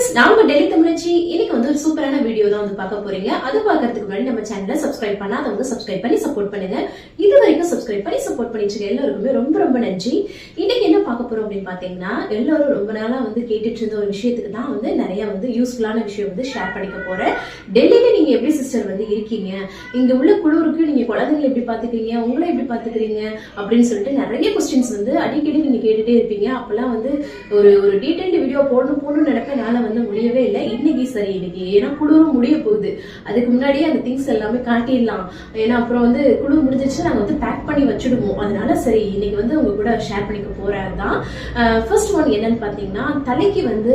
Friends நான் உங்க டெல்லி தமிழச்சி இன்னைக்கு வந்து ஒரு சூப்பரான வீடியோ தான் வந்து பார்க்க போறீங்க. அது பார்க்கறதுக்கு முன்னாடி நம்ம சேனலை சப்ஸ்கிரைப் பண்ணாதவங்க சப்ஸ்கிரைப் பண்ணி சப்போர்ட் பண்ணுங்க. இது வரைக்கும் சப்ஸ்கிரைப் பண்ணி சப்போர்ட் பண்ணிட்டு எல்லாருக்குமே ரொம்ப ரொம்ப நன்றி. இன்னைக்கு என்ன பார்க்க போறோம் அப்படின்னு பாத்தீங்கன்னா எல்லாரும் ரொம்ப நாளா வந்து கேட்டுட்டு இருந்த ஒரு விஷயத்துக்கு தான் வந்து நிறைய வந்து யூஸ்ஃபுல்லான விஷயம் வந்து ஷேர் பண்ணிக்க போறேன். டெல்லியில நீங்க எப்படி சிஸ்டர் வந்து இருக்கீங்க? இங்க உள்ள குழுவுக்கு நீங்க குழந்தைங்களை எப்படி பாத்துக்கிறீங்க உங்களை எப்படி பாத்துக்கிறீங்க அப்படின்னு சொல்லிட்டு நிறைய கொஸ்டின்ஸ் வந்து அடிக்கடி நீங்க கேட்டுட்டே இருப்பீங்க. அப்பெல்லாம் வந்து ஒரு ஒரு டீடைல்டு வீடியோ போடணும் போடணும்னு நினைப்பேன் வந்து முடியவே இல்லை. இன்னைக்கு சரி இன்னைக்கு ஏன்னா குளிரும் முடிய போகுது. அதுக்கு முன்னாடியே அந்த திங்ஸ் எல்லாமே காட்டிடலாம். ஏன்னா அப்புறம் வந்து குளிர் முடிஞ்சிச்சு நாங்க வந்து பேக் பண்ணி வச்சிடுவோம். அதனால சரி இன்னைக்கு வந்து உங்க கூட ஷேர் பண்ணிக்க ப்ராடக்ட் தான் ஃபர்ஸ்ட் ஒன் என்னன்னு பார்த்தீங்கன்னா தலைக்கு வந்து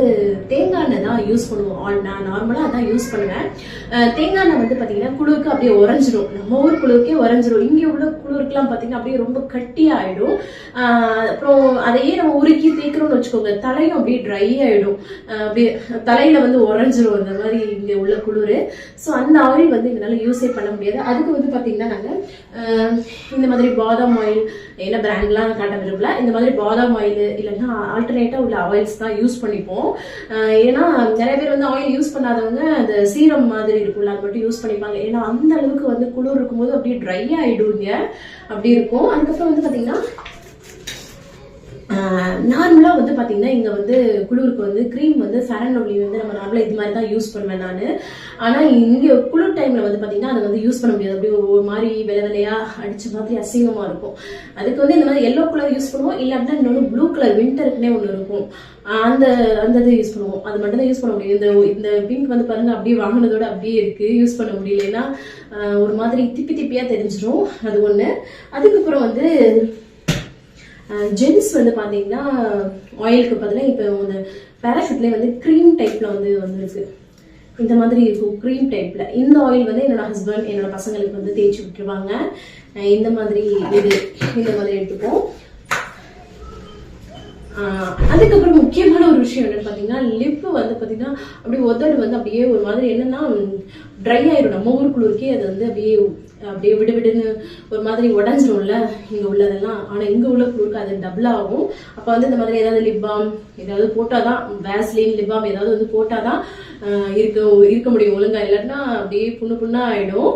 தேங்காய் எண்ணெய் தான் யூஸ் பண்ணுவோம். ஆல் நான் நார்மலாக அதான் யூஸ் பண்ணுவேன். தேங்காய் எண்ணெய் வந்து பார்த்தீங்கன்னா குளிருக்கு அப்படியே உறைஞ்சிரும். நம்ம ஊர் குளிருக்கே உறைஞ்சிரும். இங்கே உள்ள குளிருக்குலாம் பார்த்தீங்கன்னா அப்படியே ரொம்ப கட்டியாயிடும். ஆகிடும் அப்புறம் அதையே நம்ம உருக்கி தேய்க்கிறோம்னு வச்சுக்கோங்க. தலையும் அப்படியே ட்ரை ஆகிடும் அப்படியே தலையில் வந்து உறைஞ்சிரும் அந்த மாதிரி இங்கே உள்ள குளிர். ஸோ அந்த ஆயில் வந்து இதனால் யூஸே பண்ண முடியாது. அதுக்கு வந்து பார்த்தீங்கன்னா நாங்கள் இந்த மாதிரி பாதாம் ஆயில் என்ன பிராண்ட்லாம் காட்ட விரும்பல. இந்த மாதிரி பாதாம் ஆயில் இல்லைன்னா ஆல்டர்னேட்டாக உள்ள ஆயில்ஸ் தான் யூஸ் பண்ணிப்போம். ஆஹ் ஏன்னா நிறைய பேர் வந்து ஆயில் யூஸ் பண்ணாதவங்க அந்த சீரம் மாதிரி இருக்கும்ல அது மட்டும் யூஸ் பண்ணிப்பாங்க. ஏன்னா அந்த அளவுக்கு வந்து குளிர் இருக்கும்போது அப்படியே ட்ரை ஆயிடுங்க. அப்படி இருக்கும். அதுக்கப்புறம் வந்து பாத்தீங்கன்னா நார்மலாக வந்து பார்த்தீங்கன்னா இங்கே வந்து குளிருக்கு வந்து க்ரீம் வந்து ஃபேரன் ஒலி வந்து நம்ம நார்மலாக இது மாதிரி தான் யூஸ் பண்ணுவேன் நான். ஆனால் இங்கே குளிர் டைமில் வந்து பார்த்தீங்கன்னா அதை வந்து யூஸ் பண்ண முடியாது. அப்படியே ஒரு மாதிரி வெலை வெலையாக அடித்த மாதிரி அசிங்கமாக இருக்கும். அதுக்கு வந்து இந்த மாதிரி எல்லோ கலர் யூஸ் பண்ணுவோம். இல்லை அப்படின்னா இன்னொன்று ப்ளூ கலர் விண்டருக்குனே ஒன்று இருக்கும். அந்த அந்த இது யூஸ் பண்ணுவோம். அது மட்டும் தான் யூஸ் பண்ண முடியும். இந்த இந்த பிங்க் வந்து பாருங்க அப்படியே வாங்கினதோட அப்படியே இருக்கு. யூஸ் பண்ண முடியலன்னா ஒரு மாதிரி திப்பி திப்பியாக தெரிஞ்சிடும் அது ஒன்று அதுக்கப்புறம் வந்து ஜென்ஸ் வந்து பார்த்தீங்கன்னா ஆயிலுக்கு பதிலாக இப்போ அந்த பேராஷூட்லேயே வந்து க்ரீம் டைப்பில் வந்து வந்துருக்கு. இந்த மாதிரி இருக்கும் க்ரீம் டைப்பில் இந்த ஆயில் வந்து என்னோட ஹஸ்பண்ட் என்னோட பசங்களுக்கு வந்து தேய்ச்சி விட்டுருவாங்க. இந்த மாதிரி இது இந்த மாதிரி எடுத்துப்போம். அதுக்கப்புறம் முக்கியமான ஒரு விஷயம் என்னன்னு பார்த்தீங்கன்னா லிப்பு வந்து பார்த்தீங்கன்னா அப்படியே ஒத்தடு வந்து அப்படியே ஒரு மாதிரி என்னன்னா ட்ரை ஆயிடும் நம்ம ஊர் அது வந்து அப்படியே அப்படியே விடு விடுன்னு ஒரு மாதிரி உடஞ்சிரும்ல இங்கே உள்ளதெல்லாம். ஆனால் இங்கே உள்ள குளிருக்கு அது டபுள் ஆகும். அப்போ வந்து இந்த மாதிரி ஏதாவது லிப் பாம் ஏதாவது போட்டால் தான் வேஸ்லின் லிப் பாம் ஏதாவது வந்து போட்டால் தான் இருக்க இருக்க முடியும் ஒழுங்கா. இல்லைன்னா அப்படியே புண்ணு புண்ணா ஆயிடும்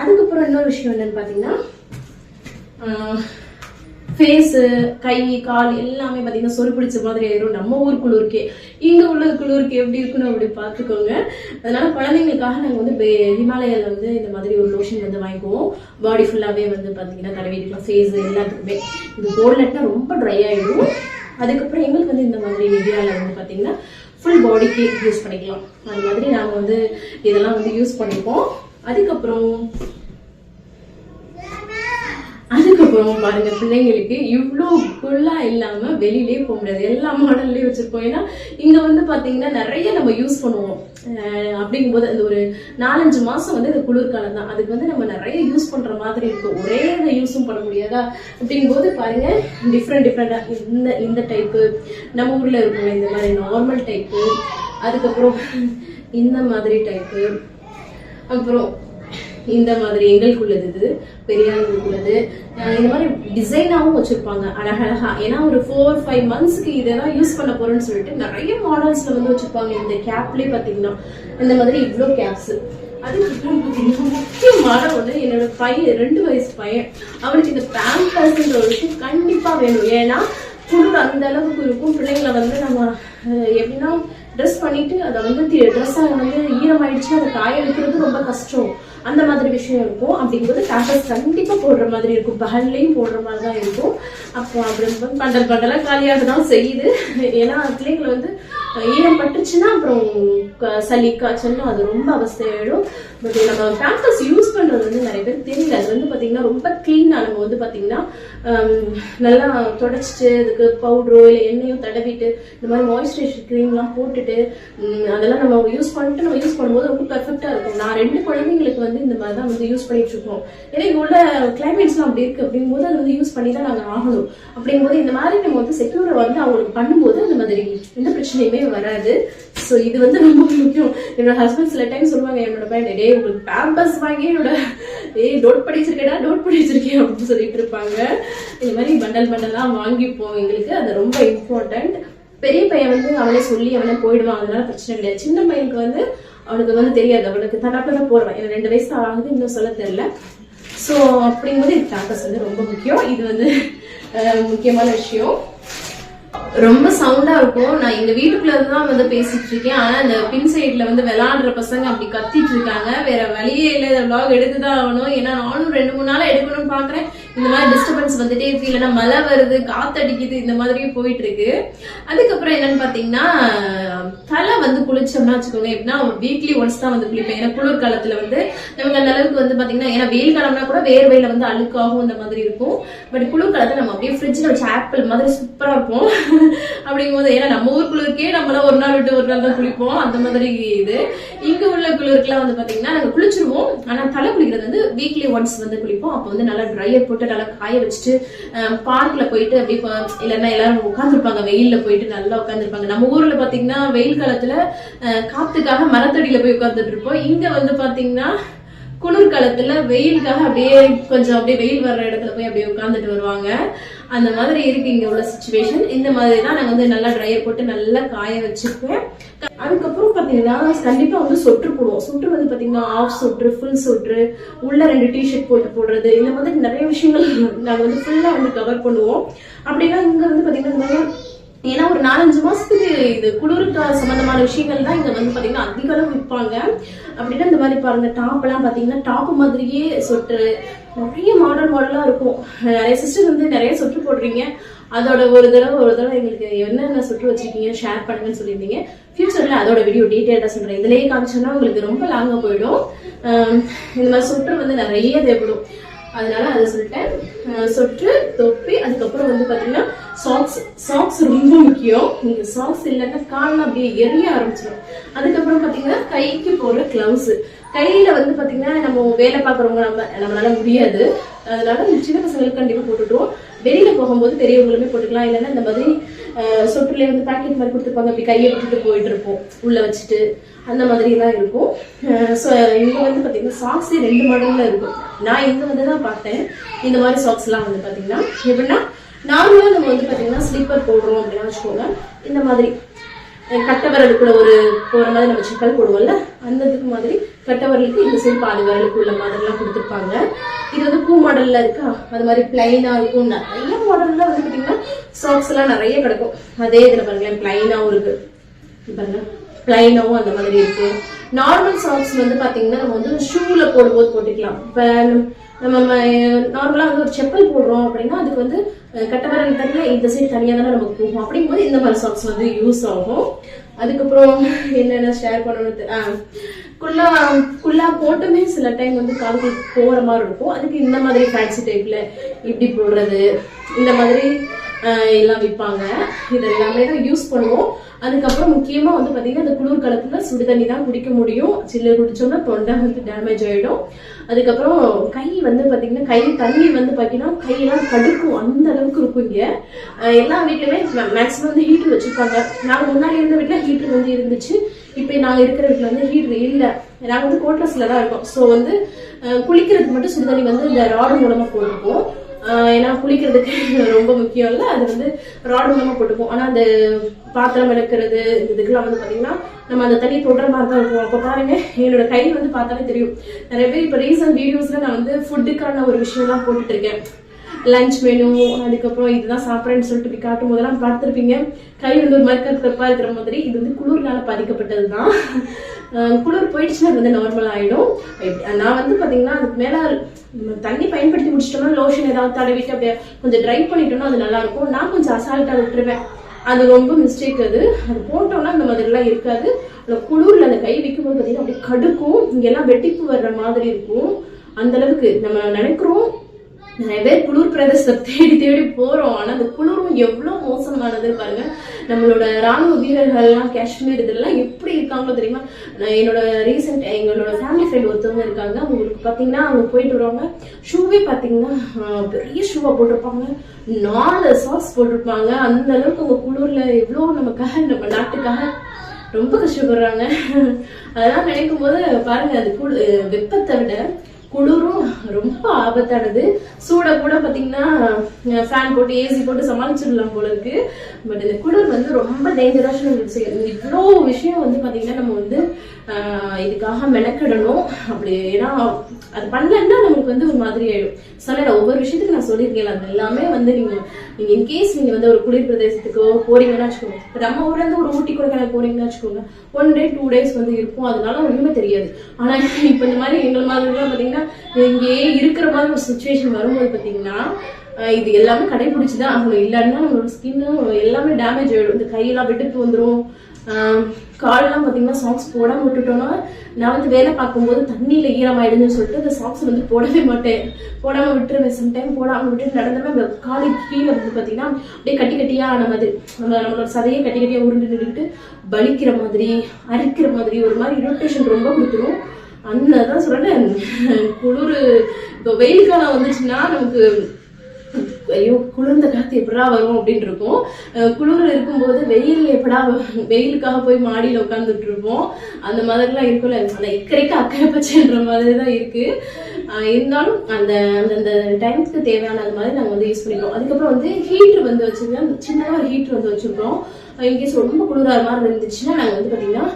அதுக்கப்புறம் இன்னொரு விஷயம் என்னன்னு பார்த்தீங்கன்னா ஃபேஸு கை கால் எல்லாமே பார்த்தீங்கன்னா சொறி பிடிச்ச மாதிரி ஆயிரும். நம்ம ஊர் குளிர்க்கே. இங்கே உள்ள குளிர்க்கு எப்படி இருக்குன்னு அப்படி பார்த்துக்கோங்க. அதனால குழந்தைங்களுக்காக நாங்கள் வந்து ஹிமாலயாவில் வந்து இந்த மாதிரி ஒரு லோஷன் வந்து வாங்கிக்குவோம். பாடி ஃபுல்லாகவே வந்து பார்த்தீங்கன்னா தடவிக்கலாம் ஃபேஸ் எல்லாத்துக்குமே. இது போடலன்னா ரொம்ப ட்ரை ஆகிடும் அதுக்கப்புறம் எங்களுக்கு வந்து இந்த மாதிரி நிவியாவில் வந்து பார்த்தீங்கன்னா ஃபுல் பாடிக்கு யூஸ் பண்ணிக்கலாம். அது மாதிரி நாங்கள் வந்து இதெல்லாம் வந்து யூஸ் பண்ணிப்போம். அதுக்கப்புறம் அதுக்கப்புறம் பாருங்க பிள்ளைங்களுக்கு. இவ்வளோ ஃபுல்லாக இல்லாமல் வெளியிலே போக முடியாது. எல்லா மாடல்லையும் வச்சுருப்போம் ஏன்னா இங்கே வந்து பார்த்தீங்கன்னா நிறைய நம்ம யூஸ் பண்ணுவோம். அப்படிங்கும்போது அந்த ஒரு நாலஞ்சு மாதம் வந்து இந்த குளிர்காலம் தான். அதுக்கு வந்து நம்ம நிறைய யூஸ் பண்ணுற மாதிரி இருக்கும். ஒரே இதை யூஸும் பண்ண முடியாதா? அப்படிங்கும்போது பாருங்க டிஃப்ரெண்ட் டிஃப்ரெண்டாக இந்த இந்த டைப்பு நம்ம ஊரில் இருக்கோம் இந்த மாதிரி நார்மல் டைப்பு அதுக்கப்புறம் இந்த மாதிரி டைப்பு அப்புறம் இந்த மாதிரி எங்களுக்குள்ளது இது பெரியார்களுக்குள்ளது. இந்த மாதிரி டிசைனாகவும் வச்சிருப்பாங்க அழகழகா. ஏன்னா ஒரு ஃபோர் ஃபைவ் மந்த்ஸ்க்கு இதெல்லாம் யூஸ் பண்ண போறேன்னு சொல்லிட்டு நிறைய மாடல்ஸ்ல வந்து வச்சிருப்பாங்க. இந்த கேப்லயே பாத்தீங்கன்னா இந்த மாதிரி இவ்வளோ கேப்ஸ் அது முக்கியமான ஒன்று என்னோட பையன் ரெண்டு வயசு பையன். அவனுக்கு இந்த பேம்பர்ஸ்ன்ற ஒரு விஷயம் கண்டிப்பாக வேணும். ஏன்னா குளிர் அந்த அளவுக்கு இருக்கும். பிள்ளைங்களை வந்து நம்ம எப்படின்னா ட்ரெஸ் பண்ணிட்டு அதை வந்து ட்ரெஸ்ஸை வந்து ஈரமாயிடுச்சு அதை காய வைக்கிறது ரொம்ப கஷ்டம். அந்த மாதிரி விஷயம் இருக்கும். அப்படிங்கும்போது பேம்பர்ஸ் கண்டிப்பா போடுற மாதிரி இருக்கும். பகல்லையும் போடுற மாதிரி தான் இருக்கும். அப்போ அப்படி பண்டல் பண்டலாக காலியாக தான் செய்யுது. ஏன்னா பிள்ளைங்களை வந்து ஈரம் பட்டுச்சுன்னா அப்புறம் க- சளி காய்ச்சல்னு அது ரொம்ப அவஸ்தையாயிடும். பட் நம்ம பேம்பர்ஸ் யூஸ் பண்றது வந்து நிறைய பேர் தெரியல அது வந்து பாத்தீங்கன்னா ரொம்ப க்ளீனாக நம்ம வந்து பாத்தீங்கன்னா நல்லா தொடச்சிட்டு அதுக்கு பவுடரோ இல்லை எண்ணெயோ தடவிட்டு இந்த மாதிரி மாய்ஸ்சரைசர் க்ரீம்லாம் போட்டுட்டு அதெல்லாம் நம்ம யூஸ் பண்ணிட்டு நம்ம யூஸ் பண்ணும்போது ரொம்ப பெர்ஃபெக்டா இருக்கும். நான் ரெண்டு குழந்தைங்களுக்கு வந்து இந்த மாதிரி தான் வந்து யூஸ் பண்ணிட்டு இருக்கோம். ஏன்னா இங்க உள்ள கிளைமேட்ஸ்லாம் அப்படி இருக்கு. அப்படிங்கும்போது அதை வந்து யூஸ் பண்ணி தான் நாங்கள் ஆகணும். அப்படிங்கும்போது இந்த மாதிரி நம்ம வந்து செக்யூரை வந்து அவங்களுக்கு பண்ணும்போது அந்த மாதிரி எந்த பிரச்சனையுமே வராது. ஸோ இது வந்து ரொம்ப முக்கியம். என்னோட ஹஸ்பண்ட் சில டைம் சொல்லுவாங்க என்னோட பையன் டே உங்களுக்கு பேம்பர்ஸ் வாங்கி என்னோட ஏய் டோட் படிச்சிருக்கேடா நோட் படிச்சிருக்கேன் அப்படின்னு சொல்லிட்டு இருப்பாங்க. இந்த மாதிரி பண்டல் பண்டலாக வாங்கிப்போம் எங்களுக்கு அது ரொம்ப இம்பார்ட்டன்ட் பெரிய பையன் வந்து அவனே சொல்லி அவனே போயிடுவான். அதனால பிரச்சனை கிடையாது. சின்ன பையனுக்கு வந்து அவனுக்கு வந்து தெரியாது. அவனுக்கு தன்னாப்பில் தான் போடுவான் எனக்கு ரெண்டு வயசு ஆகுது இன்னும் சொல்ல தெரில ஸோ அப்படிங்கும்போது இது பேம்பர்ஸ் வந்து ரொம்ப முக்கியம். இது வந்து முக்கியமான விஷயம். ரொம்ப சவுண்டா இருக்கும். நான் எங்க வீட்டுக்குள்ள தான் வந்து பேசிட்டு இருக்கேன். ஆனா இந்த பின் சைட்ல வந்து விளையாடுற பசங்க அப்படி கத்திட்டு இருக்காங்க. வேற வழியே இல்ல. இந்த vlog எடுத்துதான் ஆகணும். ஏன்னா நானும் ரெண்டு மூணு நாளா எடுக்கணும்னு பாக்குறேன். இந்த மாதிரி டிஸ்டர்பன்ஸ் வந்துட்டே இருக்கு. இல்லைன்னா மழை வருது காத்தடிக்குது இந்த மாதிரி போயிட்டு இருக்கு. அதுக்கப்புறம் என்னன்னு பாத்தீங்கன்னா தலை வந்து குளிச்சோம்னா வச்சுக்கோங்க. எப்படின்னா வீக்லி ஒன்ஸ் தான் வந்து குளிப்பேன். ஏன்னா குளிர் காலத்துல வந்து நமக்கு அந்த அளவுக்கு வந்து பாத்தீங்கன்னா ஏன்னா வெயில் காலம்னா கூட வேர்வையில வந்து அழுக்காகும் இந்த மாதிரி இருக்கும். பட் குளிர் காலத்துல நம்ம அப்படியே ஃப்ரிட்ஜ்ல வச்சு ஆப்பிள் மாதிரி சூப்பரா இருக்கும் அப்படிங்கும்போது ஏன்னா நம்ம ஊர் குளிருக்கே நம்மளாம் ஒரு நாள் விட்டு ஒரு நாள் தான் குளிப்போம். அந்த மாதிரி இது. இங்க உள்ள குளிருக்குலாம் வந்து பாத்தீங்கன்னா நாங்க குளிச்சிருவோம். ஆனா தலை குளிக்கிறது வந்து வீக்லி ஒன்ஸ் வந்து குளிப்போம். அப்போ வந்து நல்லா ட்ரையர் போட்டு நல்லா காய வச்சுட்டு பார்க்ல போயிட்டு அப்படியே இல்லைன்னா எல்லாரும் உட்காந்துருப்பாங்க வெயில்ல போயிட்டு நல்லா உட்காந்துருப்பாங்க நம்ம ஊர்ல பாத்தீங்கன்னா வெயில் காலத்துல காத்துக்காக மரத்தடியில போய் உட்காந்துட்டு இருப்போம். இங்க வந்து பாத்தீங்கன்னா குளிர் காலத்துல வெயிலுக்காக அப்படியே கொஞ்சம் அப்படியே வெயில் வர்ற இடத்துல போய் அப்படியே உட்காந்துட்டு வருவாங்க. அந்த மாதிரி இருக்கு இங்க உள்ள சுச்சுவேஷன் இந்த மாதிரி தான் நாங்க வந்து நல்லா ட்ரையர் போட்டு நல்லா காய வச்சுப்பேன் அதுக்கப்புறம் பாத்தீங்கன்னா கண்டிப்பா வந்து சொட்டு போடுவோம். சொட்டு வந்து பாத்தீங்கன்னா ஆஃப் சொட்டு ஃபுல் சொட்டு உள்ள ரெண்டு டிஷர்ட் போட்டு போடுறது இந்த மாதிரி நிறைய விஷயங்கள் நாங்க வந்து ஃபுல்லா வந்து கவர் பண்ணுவோம். அப்படின்னா இங்க வந்து பாத்தீங்கன்னா இந்த மாதிரி ஏன்னா ஒரு நாலஞ்சு மாசத்துக்கு இது குளிருக்கு சம்பந்தமான விஷயங்கள் தான் இங்க வந்து பாத்தீங்கன்னா அதிக அளவு விற்பாங்க. அப்படின்னா இந்த மாதிரி பாருங்க டாப் எல்லாம் பாத்தீங்கன்னா டாப் மாதிரியே சொட்டு நிறைய மாடல் மாடலா இருக்கும். நிறைய சிஸ்டர் வந்து நிறைய சொட்டு போடுறீங்க. அதோட ஒரு தடவை ஒரு தடவை எங்களுக்கு என்னென்ன சொட்டு வச்சிருக்கீங்க ஷேர் பண்ணுங்கன்னு சொல்லியிருந்தீங்க. ஃபியூச்சர்ல அதோட வீடியோ டீட்டெயிலாக சொல்றேன். இதுலயே காமிச்சோன்னா உங்களுக்கு ரொம்ப லாங்காக போயிடும். இந்த மாதிரி சுற்று வந்து நிறைய தேவைப்படும். அதனால அதை சொல்லிட்டேன். சொட்டு தொப்பி அதுக்கப்புறம் வந்து பாத்தீங்கன்னா சாக்ஸ் சாக்ஸ் ரொம்ப முக்கியம். இந்த சாக்ஸ் இல்லைன்னா காலில் அப்படியே எரிய ஆரம்பிச்சிடும். அதுக்கப்புறம் பாத்தீங்கன்னா கைக்கு போகிற கிளவுஸ் கையில வந்து பாத்தீங்கன்னா நம்ம வேலை பார்க்குறவங்க நம்ம நம்மளால முடியாது. அதனால சின்ன பசங்களுக்கு கண்டிப்பா போட்டுட்டுருவோம் வெளியில போகும்போது பெரியவங்களுமே போட்டுக்கலாம். இல்லைன்னா இந்த மாதிரி சொட்டுல வந்து பாக்கெட் மாதிரி கொடுத்துருப்பாங்க. அப்படி கையை விட்டுட்டு போயிட்டு இருப்போம். உள்ள வச்சுட்டு அந்த மாதிரி தான் இருக்கும். ஸோ இங்க வந்து பாத்தீங்கன்னா சாக்ஸே ரெண்டு மாடல்ல இருக்கும். நான் இங்க வந்து தான் பார்த்தேன். இந்த மாதிரி சாக்ஸ் எல்லாம் வந்து பாத்தீங்கன்னா எப்படின்னா நார்மலா நம்ம வந்து பாத்தீங்கன்னா ஸ்லீப்பர் போடுறோம் அப்படின்னா வச்சுக்கோங்க. இந்த மாதிரி அஹ் ஒரு போற மாதிரி நம்ம செப்பல் போடுவோம்ல அந்த இதுக்கு மாதிரி கட்டவரலுக்கு இந்த சைடு பாதி விரலுக்கு உள்ள மாதிரிலாம் கொடுத்துருப்பாங்க. இது வந்து பூ மாடல்ல இருக்கா? அது மாதிரி பிளைனா இருக்கும். நிறைய மாடல்ல வந்து பாத்தீங்கன்னா சாக்ஸ் எல்லாம் நிறைய கிடக்கும். அதே இதுல பாருங்களேன் பிளைனாவும் இருக்கு. பாருங்க. பிளைனாவும் அந்த மாதிரி இருக்கு. நார்மல் சாக்ஸ் வந்து பாத்தீங்கன்னா நம்ம வந்து ஷூல போடும்போது போட்டுக்கலாம். இப்ப நம்ம நார்மலா வந்து ஒரு செப்பல் போடுறோம் அப்படின்னா அதுக்கு வந்து அஹ், கட்டவரல் தனியா இந்த சைடு தனியா தானே நமக்கு போகும். அப்படிங்கும்போது இந்த மாதிரி சாக்ஸ் வந்து யூஸ் ஆகும். அதுக்கப்புறம் என்னென்ன ஷேர் பண்ணணும் ஆஹ் குல்லா குல்லா போட்டுமே சில டைம் வந்து காலுக்கு போற மாதிரி இருக்கும். அதுக்கு இந்த மாதிரி ஃபேன்சி டைப்ல இப்படி போடுறது இந்த மாதிரி எல்லாம் விற்பாங்க. இது எல்லாமே தான் யூஸ் பண்ணுவோம். அதுக்கப்புறம் முக்கியமா வந்து பாத்தீங்கன்னா இந்த குளிர் காலத்துல சுடு தண்ணி தான் குடிக்க முடியும். சில்லு குடிச்சோம்னா தொண்டை வந்து டேமேஜ் ஆயிடும். அதுக்கப்புறம் கை வந்து பாத்தீங்கன்னா கை தண்ணி வந்து பாத்தீங்கன்னா கையெல்லாம் கடுக்கும். அந்த அளவுக்கு இருக்கும் இங்க. எல்லா வீட்லயுமே மேக்ஸிமம் வந்து ஹீட்டர் வச்சிருப்பாங்க. நாங்க முன்னாடி இருந்த வீட்டில் ஹீட்டர் வந்து இருந்துச்சு. இப்போ நாங்க இருக்கிற வீட்டில் வந்து ஹீட்டர் இல்ல. நாங்க வந்து கோட்ரஸ்ல தான் இருக்கோம். ஸோ வந்து குளிக்கிறதுக்கு மட்டும் சுடு தண்ணி வந்து இந்த ராடு மூலமா போட்டிருக்கோம் ஏன்னா குளிக்கிறதுக்கு ரொம்ப முக்கியம் இல்ல. அது வந்து ராடு மூலமா போட்டுப்போம் ஆனா அந்த பாத்திரம் எடுக்கிறது இதுக்கெல்லாம் வந்து பாத்தீங்கன்னா நம்ம அந்த தண்ணி தொடுற மாதிரி தான் இருக்கும். அப்ப பாருங்க என்னோட கை வந்து பார்த்தாலே தெரியும். நிறைய பேர் இப்ப ரீசன்ட் வீடியோஸ்ல நான் வந்து ஃபுட்டுக்கான ஒரு விஷயம்லாம் போட்டுட்டு இருக்கேன் லஞ்ச் மெனு அதுக்கப்புறம் இதுதான் சாப்பிட்றேன்னு சொல்லிட்டு இப்படி காட்டும் போதெல்லாம் பார்த்துருப்பீங்க. கை வந்து ஒரு மாதிரி கருப்பா இருக்கிற மாதிரி. இது வந்து குளிர்னால பாதிக்கப்பட்டது தான் குளிர் போயிடுச்சுன்னா அது வந்து நார்மல் ஆயிடும். நான் வந்து பாத்தீங்கன்னா அதுக்கு மேல தண்ணி பயன்படுத்தி முடிச்சிட்டோம்னா லோஷன் ஏதாவது தடவிட்டு அப்படியே கொஞ்சம் ட்ரை பண்ணிட்டோம்னா அது நல்லா இருக்கும் நான் கொஞ்சம் அசால்ட்டா விட்டுருவேன். அது ரொம்ப மிஸ்டேக் அது. அது போட்டோம்னா அந்த மாதிரிலாம் இருக்காது. அந்த குளிர்ல அந்த கை வைக்கும்போது பார்த்தீங்கன்னா அப்படியே கடுக்கும். இங்கெல்லாம் வெட்டிப்பு வர்ற மாதிரி இருக்கும். அந்த அளவுக்கு நம்ம நினைக்கிறோம். நிறைய பேர் குளிர் பிரதேசத்தை தேடி தேடி போறோம். ஆனா அந்த குளிரும் எவ்வளவு மோசமானது பாருங்க. நம்மளோட ராணுவ வீரர்கள்லாம் காஷ்மீர் இதெல்லாம் எப்படி இருக்காங்களோ தெரியுமா? என்னோட ரீசெண்ட் எங்களோட ஃபேமிலி ஃப்ரெண்ட் ஒருத்தவங்க இருக்காங்க. அவங்களுக்கு பாத்தீங்கன்னா அவங்க போயிட்டு வருவாங்க. ஷூவே பாத்தீங்கன்னா பெரிய ஷூவா போட்டிருப்பாங்க. நாலு சாக்ஸ் போட்டிருப்பாங்க. அந்த அளவுக்கு அவங்க குளிர்ல எவ்வளவு நமக்காக நம்ம நாட்டுக்காக ரொம்ப கஷ்டப்படுறாங்க. அதெல்லாம் நினைக்கும் போது பாருங்க அது குளு வெப்பத்தை விட குளிரும் ரொம்ப ஆபத்தானது. சூட கூட பாத்தீங்கன்னா ஃபேன் போட்டு ஏசி போட்டு சமாளிச்சிடலாம் போல இருக்கு. பட் இந்த குளிர் வந்து ரொம்ப டேஞ்சரஸான விஷயம் இவ்வளோ விஷயம் வந்து பாத்தீங்கன்னா நம்ம வந்து இதுக்காக மெனக்கிடணும். அப்படி ஏன்னா அது பண்ணலன்னா நமக்கு வந்து ஒரு மாதிரி ஆயிடும். சொன்னேன் ஒவ்வொரு விஷயத்துக்கு நான் சொல்லியிருக்கேன் அது எல்லாமே வந்து நீங்க நீங்க இன்கேஸ் நீங்க வந்து ஒரு குளிர் பிரதேசத்துக்கோ போறீங்கன்னா வச்சுக்கோங்க. இப்போ நம்ம ஊர்ல இருந்து ஒரு ஊட்டி கொடைக்கானல் போறீங்கன்னா வச்சுக்கோங்க ஒன் டே டூ டேஸ் வந்து இருக்கும். அதனால ஒண்ணுமே தெரியாது. ஆனா இப்போ இந்த மாதிரி எங்கள் மாதிரி பாத்தீங்கன்னா இங்கேயே இருக்கிற மாதிரி ஒரு சுச்சுவேஷன் வரும்போது பார்த்தீங்கன்னா இது எல்லாமே கடைபிடிச்சுதான் ஆகணும். இல்லைன்னா நம்மளோட ஸ்கின்னும் எல்லாமே டேமேஜ் ஆகிடும் இந்த கையெல்லாம் வெட்டுக்கு வந்துடும் காலெல்லாம் பாத்தீங்கன்னா சாக்ஸ் போடாமல் விட்டுட்டோன்னா நான் வந்து வேலை பார்க்கும்போது தண்ணியில் ஈரமாயிடுதுன்னு சொல்லிட்டு அந்த சாக்ஸ் வந்து போடவே மாட்டேன். போடாமல் விட்டுருவேன். சம்டைம் போடாமல் விட்டு நடந்தோம்னா அந்த காலு கீழே வந்து பார்த்தீங்கன்னா அப்படியே கட்டி கட்டியாக ஆன மாதிரி நம்ம நம்மளோட சதையை கட்டி கட்டியாக உருண்டு நின்றுட்டு வலிக்கிற மாதிரி அரிக்கிற மாதிரி ஒரு மாதிரி இரிட்டேஷன் ரொம்ப கொடுத்துரும். அந்த தான் சொல்றேன். குளிர் இப்போ வெயில் காலம் வந்துச்சுன்னா நமக்கு ஐயோ குளிர்ந்த காத்து எப்படா வரும் அப்படின்னு இருக்கும். குளிர் இருக்கும்போது வெயில் எப்படா வெயிலுக்காக போய் மாடியில் உட்காந்துட்டு இருப்போம். அந்த மாதிரிலாம் இருக்கும்ல. அந்த இக்கரைக்கு அக்கறை பச்சைன்ற மாதிரி தான் இருக்கு இருந்தாலும் அந்த அந்த டைம்க்கு தேவையான அந்த மாதிரி நாங்கள் வந்து யூஸ் பண்ணிக்கிறோம். அதுக்கப்புறம் வந்து ஹீட்ரு வந்து வச்சிருக்கோம். சின்னதாக ஒரு ஹீட்ரு வந்து வச்சிருக்கோம். இன்கேஸ் ரொம்ப குளிராக மாதிரி இருந்துச்சுன்னா நாங்கள் வந்து பார்த்தீங்கன்னா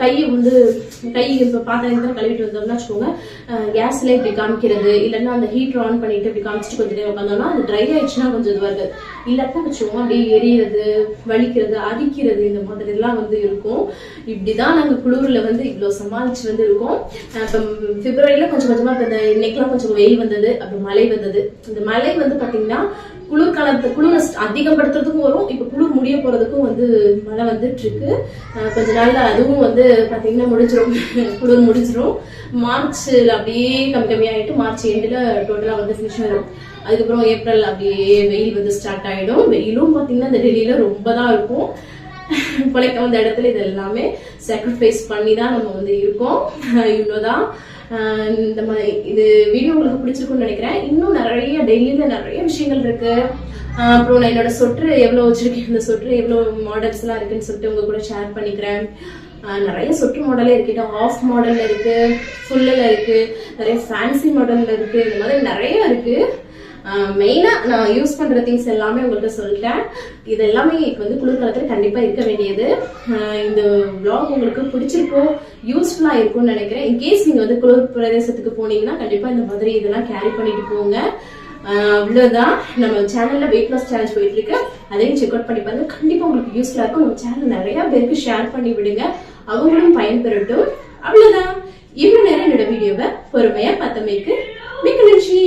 கையை வந்து கை இப்போ பாத்திரம் கழுவிட்டு வந்தோம்னா வச்சுக்கோங்க. கேஸ்ல இப்படி காமிக்கிறது இல்லைன்னா அந்த ஹீட்ரு ஆன் பண்ணிட்டு இப்படி காமிச்சிட்டு கொஞ்சம் நேரம் உட்காந்தோம்னா அது ட்ரை ஆயிடுச்சுன்னா கொஞ்சம் இதுவாக இருக்காது. இல்லாட்டா வச்சுக்கோங்க அப்படியே எரியறது வலிக்கிறது அரிக்கிறது இந்த மாதிரி எல்லாம் வந்து இருக்கும். இப்படிதான் நாங்கள் குளிரில் வந்து இவ்வளோ சமாளிச்சு வந்து இருக்கோம் இப்போ பிப்ரவரியில கொஞ்சம் கொஞ்சமாக இப்போ இந்த இன்னைக்கெல்லாம் கொஞ்சம் வெயில் வந்தது அப்புறம் மழை வந்தது. இந்த மழை வந்து பாத்தீங்கன்னா குளிர்காலத்து குளிரை அதிகப்படுத்துறதுக்கும் வரும். இப்போ குளிர் முடிய போகிறதுக்கும் வந்து மழை வந்துட்டு இருக்கு. கொஞ்ச நாளில் அதுவும் வந்து பார்த்தீங்கன்னா முடிஞ்சிடும் குளிர் முடிஞ்சிடும் மார்ச்சில் அப்படியே கம்மி கம்மியாகிட்டு மார்ச் எண்டில் டோட்டலாக வந்து ஃபினிஷ் ஆகிடும் அதுக்கப்புறம் ஏப்ரல் அப்படியே வெயில் வந்து ஸ்டார்ட் ஆகிடும் வெயிலும் பார்த்தீங்கன்னா இந்த டெல்லியில் ரொம்ப தான் இருக்கும். பிழைக்க வந்த இடத்துல இது எல்லாமே சாக்ரிஃபைஸ் பண்ணி தான் நம்ம வந்து இருக்கோம். இவ்வளோதான் இந்த மாதிரி இது வீடியோ உங்களுக்கு பிடிச்சிருக்கும்னு நினைக்கிறேன். இன்னும் நிறைய டெய்லியில் நிறைய விஷயங்கள் இருக்கு. அப்புறம் நான் என்னோட சொட்டு எவ்வளோ வச்சிருக்கேன் இந்த சொட்டு எவ்வளோ மாடல்ஸ்லாம் இருக்குன்னு சொல்லிட்டு உங்க கூட ஷேர் பண்ணிக்கிறேன். நிறைய சொட்டு மாடலே இருக்கு. ஆஃப் மாடலில் இருக்கு ஃபுல்லில் இருக்கு. நிறைய ஃபேன்சி மாடலில் இருக்கு. இந்த மாதிரி நிறைய இருக்குது மெயினாக நான் யூஸ் பண்ணுற திங்ஸ் எல்லாமே உங்கள்கிட்ட சொல்லிட்டேன். இது எல்லாமே வந்து குளிர்காலத்தில் கண்டிப்பாக இருக்க வேண்டியது. இந்த vlog உங்களுக்கு பிடிச்சிருக்கும் யூஸ்ஃபுல்லாக இருக்கும்னு நினைக்கிறேன். இன்கேஸ் நீங்கள் வந்து குளிர் பிரதேசத்துக்கு போனீங்கன்னா கண்டிப்பாக இந்த மாதிரி இதெல்லாம் கேரி பண்ணிட்டு போங்க. அவ்வளோதான் நம்ம சேனலில் வெயிட் லாஸ் சேலஞ்ச் போயிட்டு இருக்கு. அதையும் செக் அவுட் பண்ணி பாருங்க. கண்டிப்பாக உங்களுக்கு யூஸ்ஃபுல்லாக இருக்கும். நம்ம சேனல் நிறைய பேருக்கு ஷேர் பண்ணி விடுங்க. அவங்களும் பயன்பெறட்டும். அவ்வளோதான் இவ்வளோ நேரம் என்னோட வீடியோவை பொறுமையாக பார்த்தமைக்கு மிக்க நன்றி